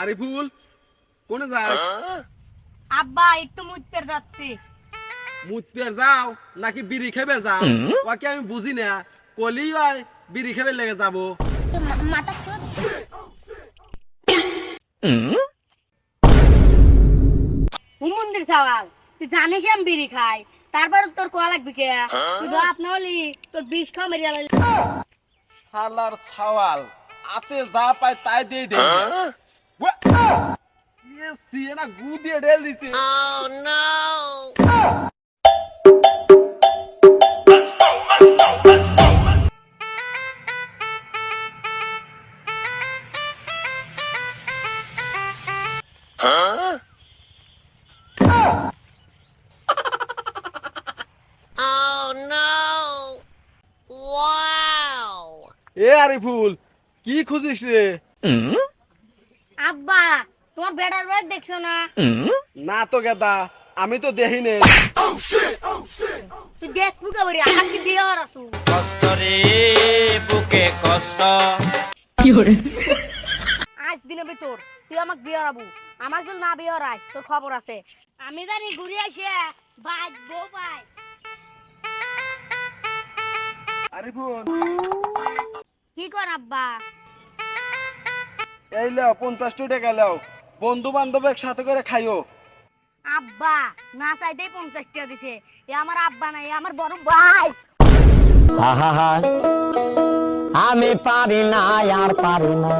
আরিফুল কোনে যাস? আব্বা একটু মুততে যাচ্ছি। মুততে যাও নাকি বিড়ি খেবে যাও? ওকে আমি বুঝি না কলি হয় বিড়ি খেবে লেগে যাব। মাথা হুমন্দির সওয়াল তুই জানিস আমি বিড়ি খাই। তারপর তোর কোয়া লাগবে কে? তুই বাপ না হলি তোর বিষ খাওয়া মেরিয়া লাগলি হালার ছাওয়াল আতে যা পায় তাই দিয়ে ঢেল ইয়ে সিয়ে না গু দিয়ে ঢেল দিছে। এ আরিফুল কি খুঁজিস রে? আব্বা তোমার বেটার ব্যাগ দেখছ না? না তো গেদা আমি তো দেখি নে তুই কে বলি কি বিয়ে হওয়ার আসু কষ্ট রে বুকে কষ্ট। আজ দিনের ভিতর তুই আমাকে বিয়ে হরাবো। আমার যদি না বিয়ে হরাইস তোর খবর আছে। আমি জানি ঘুরে আসে বাজবো ভাই আরিফুল। কি কর আব্বা। এই লাও পঞ্চাশ টাকা লাও। বন্ধু বান্ধবের সাথে করে খাইও। আব্বা না চাইতেই পঞ্চাশ টাকা দিছে। এ আমার আব্বা নাই এ আমার বড় ভাই। আহা আমি পারি না আর পারি না